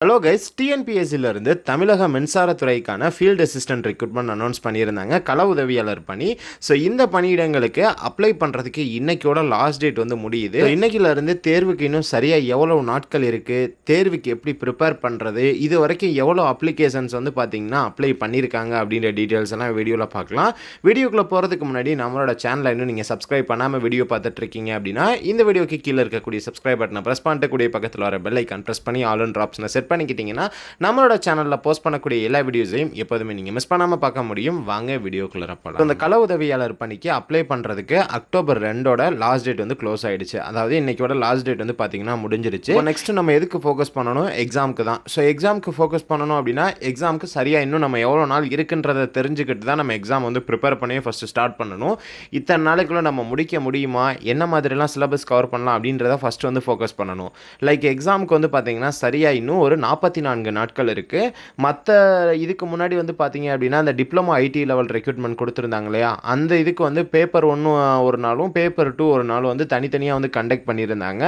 Hello guys டிஎன்பிஎஸ்சிலிருந்து தமிழக மின்சாரத்துறைக்கான ஃபீல்டு அசிஸ்டன்ட் ரெக்ரூட்மெண்ட் அனௌன்ஸ் பண்ணியிருந்தாங்க. கள உதவியாளர் பணி. ஸோ இந்த பணியிடங்களுக்கு அப்ளை பண்ணுறதுக்கு இன்றைக்கோட லாஸ்ட் டேட் வந்து முடியுது. So, தேர்வுக்கு இன்னும் சரியாக எவ்வளோ நாட்கள் இருக்குது தேர்வுக்கு எப்படி ப்ரிப்பேர் பண்ணுறது இது வரைக்கும் எவ்வளோ அப்ளிகேஷன்ஸ் வந்து பார்த்தீங்கன்னா அப்ளை பண்ணியிருக்காங்க அப்படின்ற டீட்டெயில்ஸ் எல்லாம் வீடியோவில் பார்க்கலாம். வீடியோக்குள்ளே போகிறதுக்கு முன்னாடி நம்மளோட சேனலை இன்னும் நீங்கள் சப்ஸ்கிரைப் பண்ணாமல் வீடியோ பார்த்துட்ருக்கீங்க அப்படின்னா இந்த வீடியோக்கு கீழே இருக்கக்கூடிய சப்ஸ்கிரைப் பட்டனை ப்ரெஸ் பண்ணிட்டு பக்கத்தில் வர பெல் ஐக்கான் ப்ரெஸ் பண்ணி ஆல் அண்ட் ஆப்ஷனை செட் பண்ணிக்கிட்டிங்கன்னா நம்மளோட சேனலில் போஸ்ட் பண்ணக்கூடிய எல்லா வீடியோஸையும் எப்போதுமே நீங்கள் மிஸ் பண்ணாமல் பார்க்க முடியும். வாங்க வீடியோக்குள்ளே போகலாம் இந்த கள உதவியாளர் பணிக்கு அப்ளை பண்ணுறதுக்கு அக்டோபர் ரெண்டோட லாஸ்ட் டேட் வந்து க்ளோஸ் ஆகிடுச்சு அதாவது இன்றைக்கோட லாஸ்ட் டேட் வந்து பார்த்தீங்கன்னா முடிஞ்சிருச்சு. நெக்ஸ்ட் நம்ம எதுக்கு ஃபோக்கஸ் பண்ணணும்? எக்ஸாமுக்கு தான். ஸோ எக்ஸாமுக்கு ஃபோக்கஸ் பண்ணணும் அப்படின்னா எக்ஸாமுக்கு சரியாக இன்னும் நம்ம எவ்வளோ நாள் இருக்குன்றதை தெரிஞ்சுக்கிட்டு தான் நம்ம எக்ஸாம் வந்து ப்ரிப்பேர் பண்ணி ஃபஸ்ட்டு ஸ்டார்ட் பண்ணணும். இத்தனை நாளைக்குள்ளே நம்ம முடிக்க முடியுமா? என்ன மாதிரிலாம் சிலபஸ் கவர் பண்ணலாம் அப்படின்றத ஃபஸ்ட்டு வந்து ஃபோக்கஸ் பண்ணணும். லைக் எக்ஸாமுக்கு வந்து பார்த்தீங்கன்னா சரியாக இன்னும் ஒரு நாற்பத்தி நான்கு நாட்கள் இருக்குது மற்ற இதுக்கு முன்னாடி வந்து பார்த்தீங்க அப்படின்னா அந்த டிப்ளமோ ஐடி லெவல் ரெக்ரூட்மெண்ட் கொடுத்துருந்தாங்க இல்லையா? அந்த இதுக்கு வந்து பேப்பர் ஒன்று ஒரு நாளும் பேப்பர் டூ ஒரு நாளும் வந்து தனித்தனியாக வந்து கண்டக்ட் பண்ணியிருந்தாங்க.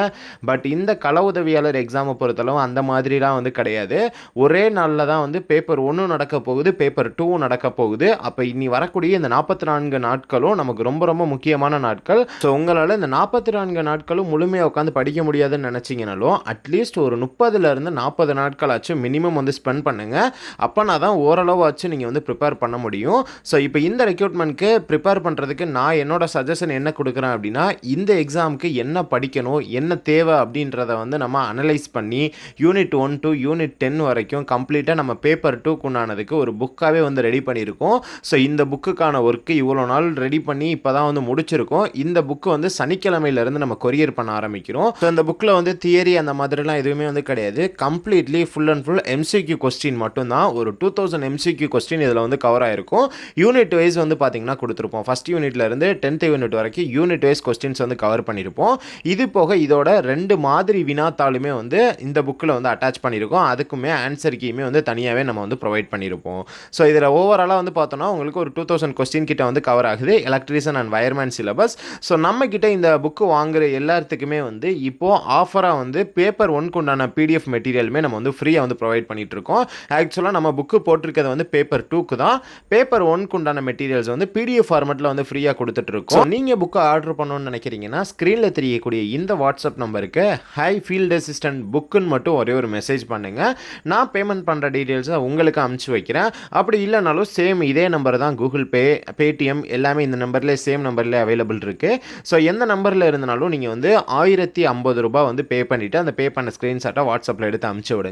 பட் இந்த கள உதவியாளர் எக்ஸாமை பொறுத்தளவு அந்த மாதிரிலாம் வந்து கிடையாது. ஒரே நாளில் தான் வந்து பேப்பர் ஒன்றும் நடக்க போகுது பேப்பர் டூவும் நடக்க போகுது. அப்போ இனி வரக்கூடிய இந்த நாற்பத்தி நான்கு நாட்களும் நமக்கு ரொம்ப ரொம்ப முக்கியமான நாட்கள். ஸோ உங்களால் இந்த நாற்பத்தி நான்கு நாட்களும் முழுமையாக உட்காந்து படிக்க முடியாதுன்னு நினச்சிங்கனாலும் அட்லீஸ்ட் ஒரு முப்பதுலேருந்து நாற்பது நாட்களாச்சும் மினிமம் வந்து ஸ்பெண்ட் பண்ணுங்கள் அப்போனா தான் ஓரளவாச்சும் நீங்கள் வந்து ப்ரிப்பேர் பண்ண முடியும். ஸோ இப்போ இந்த ரெக்ரூட்மெண்ட்க்கு ப்ரிப்பேர் பண்ணுறதுக்கு நான் என்னோட சஜஷன் என்ன கொடுக்குறேன் அப்படின்னா இந்த எக்ஸாமுக்கு என்ன படிக்கணும் என்ன தேவை அப்படின்றத வந்து நம்ம அனலைஸ் பண்ணி unit one to unit ten வரைக்கும் கம்ப்ளீட்டாக நம்ம பேப்பர் டூக்குண்டானதுக்கு ஒரு புக்காகவே வந்து ரெடி பண்ணியிருக்கோம். ஸோ இந்த புக்குக்கான ஒர்க்கு இவ்வளோ நாள் ரெடி பண்ணி இப்போ தான் வந்து முடிச்சிருக்கோம். இந்த புக்கு வந்து சனிக்கிழமையிலேருந்து நம்ம கொரியர் பண்ண ஆரம்பிக்கிறோம். ஸோ அந்த புக்கில் வந்து தியரி அந்த மாதிரிலாம் எதுவுமே வந்து கிடையாது. Complete completely full and full MCQ question மட்டும்தான். ஒரு டூ தௌசண்ட் எம்சிக்யூ கொஸ்டின் இதில் வந்து கவர் ஆகிருக்கும் யூனிட் வைஸ் வந்து பார்த்தீங்கன்னா கொடுத்துருப்போம். ஃபஸ்ட் யூனிட்லேருந்து டென்த் யூனிட் வரைக்கும் யூனிட் வைஸ் கொஸ்டின்ஸ் வந்து கவர் பண்ணியிருப்போம். இது போக இதோட ரெண்டு மாதிரி வினாத்தாளுமே வந்து இந்த புக்கில் வந்து அட்டாச் பண்ணியிருக்கோம். அதுக்குமே ஆன்சர் கீயுமே வந்து தனியாகவே நம்ம வந்து ப்ரொவைட் பண்ணியிருப்போம். ஸோ இதில் ஓவராலாக வந்து பார்த்தோன்னா உங்களுக்கு ஒரு டூ தௌசண்ட் கொஸ்டின் கிட்ட வந்து கவர் ஆகுது. Electrician and wireman syllabus so நம்ம கிட்ட இந்த புக்கு வாங்குற எல்லாத்துக்குமே வந்து இப்போது ஆஃபராக வந்து பேப்பர் ஒன்குண்டான பிடிஎஃப் மெட்டீரியலுமே நம்ம வந்து ஃப்ரீயாக வந்து ப்ரொவைட் பண்ணிட்டு இருக்கோம் ஆக்சுவலாக நம்ம புக்கு போட்டிருக்கிறது வந்து பேப்பர் டூக்கு தான். பேப்பர் ஒன்க்கு உண்டான மெட்டீரியல்ஸ் வந்து பிடிஎஃப் ஃபார்மெட்டில் வந்து ஃப்ரீயாக கொடுத்துட்ருக்கோம் நீங்கள் புக்கை ஆர்டர் பண்ணணும்னு நினைக்கிறீங்கன்னா ஸ்க்ரீனில் தெரியக்கூடிய இந்த வாட்ஸ்அப் நம்பருக்கு ஹை ஃபீல்டு அசிஸ்டன்ட் புக்குன்னு மட்டும் ஒரே ஒரு மெசேஜ் பண்ணுங்கள் நான் பேமெண்ட் பண்ணுற டீட்டெயில்ஸை உங்களுக்கு அமுச்சு வைக்கிறேன். அப்படி இல்லைனாலும் சேம் இதே நம்பர் தான் கூகுள் பே பேடிஎம் எல்லாமே இந்த நம்பர்லேயே சேம் நம்பர்லேயே அவைலபிள் இருக்குது ஸோ எந்த நம்பரில் இருந்தாலும் நீங்கள் வந்து ஆயிரத்தி ஐம்பது ரூபாய் வந்து பே பண்ணிவிட்டு அந்த பே பண்ண ஸ்க்ரீன்ஷாட்டை வாட்ஸ்அப்பில் எடுத்து அமுச்சு விடுங்க.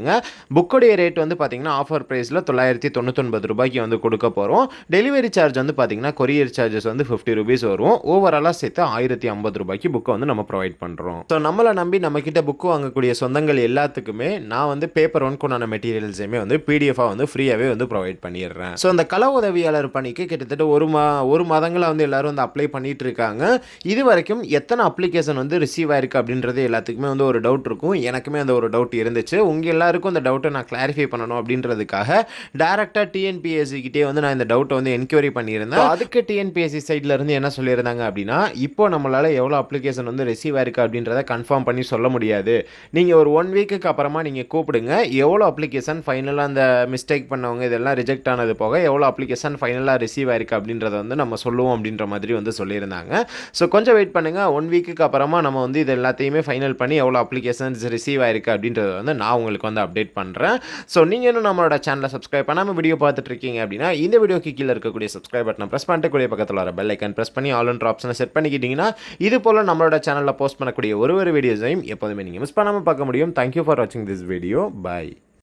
புக்குடைய ரேட் வந்து பார்த்தீங்கன்னா ஆஃபர் ப்ரைஸில் தொள்ளாயிரத்தி தொண்ணூத்தொன்பது ரூபாய்க்கு வந்து கொடுக்க போகிறோம் டெலிவரி சார்ஜ் வந்து பார்த்தீங்கன்னா கொரியர் சார்ஜஸ் வந்து ஃபிஃப்டி ருபீஸ் வரும். ஓவராலாக சேர்த்து ஆயிரத்தி ஐம்பது ரூபாய்க்கு புக்கை வந்து நம்ம ப்ரொவைட் பண்ணுறோம் ஸோ நம்மளை நம்பி நம்மக்கிட்ட புக்கு வாங்கக்கூடிய சொந்தங்கள் எல்லாத்துக்குமே நான் வந்து பேப்பர் ஒன்க்குண்டான மெட்டீரியல்ஸையுமே வந்து பிடிஎஃபாக வந்து ஃப்ரீயாகவே வந்து ப்ரொவைட் பண்ணிடுறேன். ஸோ அந்த கள உதவியாளர் பணிக்கு கிட்டத்தட்ட ஒரு மா ஒரு மாதங்களாக வந்து எல்லாரும் வந்து அப்ளை பண்ணிட்டு இருக்காங்க. இது வரைக்கும் எத்தனை அப்ளிகேஷன் வந்து ரிசீவ் ஆயிருக்கு அப்படின்றது எல்லாத்துக்குமே வந்து ஒரு டவுட் இருக்கும். எனக்குமே அந்த ஒரு டவுட் இருந்துச்சு. உங்கள் எல்லாருக்கும் அந்த டவுட்டை நான் கிளாரிஃபை பண்ணணும் அப்படின்றதுக்காக டேரெக்டாக டிஎன்பிஎஸ்சி கிட்டே வந்து நான் இந்த டவுட்டை வந்து என்கொயரி பண்ணியிருந்தேன். அதுக்கு டிஎன்பிஎஸ்சி சைடில் இருந்து என்ன சொல்லியிருந்தாங்க அப்படின்னா இப்போ நம்மளால் எவ்வளோ அப்ளிகேஷன் வந்து ரிசீவ் ஆயிருக்கு அப்படின்றத கன்ஃபார்ம் பண்ணி சொல்ல முடியாது. நீங்கள் ஒரு ஒன் வீக்குக்கு அப்புறமா நீங்கள் கூப்பிடுங்க எவ்வளோ அப்ளிகேஷன் ஃபைனலாக அந்த மிஸ்டேக் பண்ணவங்க இதெல்லாம் ரிஜெக்ட் ஆனது போக எவ்வளோ அப்ளிகேஷன் ஃபைனலாக ரிசீவ் ஆயிருக்கு அப்படின்றத வந்து நம்ம சொல்லுவோம் அப்படின்ற மாதிரி வந்து சொல்லியிருந்தாங்க. ஸோ கொஞ்சம் வெயிட் பண்ணுங்கள் ஒன் வீக்குக்கு அப்புறமா நம்ம வந்து இது எல்லாத்தையுமே ஃபைனல் பண்ணி எவ்வளோ அப்ளிகேஷன்ஸ் ரிசீவ் ஆயிருக்கு அப்படின்றத வந்து நான் உங்களுக்கு வந்து அப்டேட் பண்ணுறேன் ஸோ நீங்கள் இன்னும் நம்மளோட சேனலை சப்ஸ்கிரைப் பண்ணாமல் வீடியோ பார்த்துட்டு இருக்கீங்க அப்படின்னா இந்த வீடியோக்கு கீழே இருக்கக்கூடிய சப்ஸ்கிரைப் பட்டனை ப்ரெஸ் பண்ணிட்டு கூடிய பக்கத்தில் வர பெல் ஐக்கன் ப்ரெஸ் பண்ணி ஆல் ஒன்ற ஆப்ஷனை செட் பண்ணிக்கிட்டீங்கன்னா இது போல் நம்மளோட சேனலில் போஸ்ட் பண்ணக்கூடிய ஒரு ஒரு வீடியோஸையும் எப்போதுமே நீங்கள் மிஸ் பண்ணாமல் பார்க்க முடியும். தேங்க்யூ ஃபார் வாட்சிங் திஸ் வீடியோ பை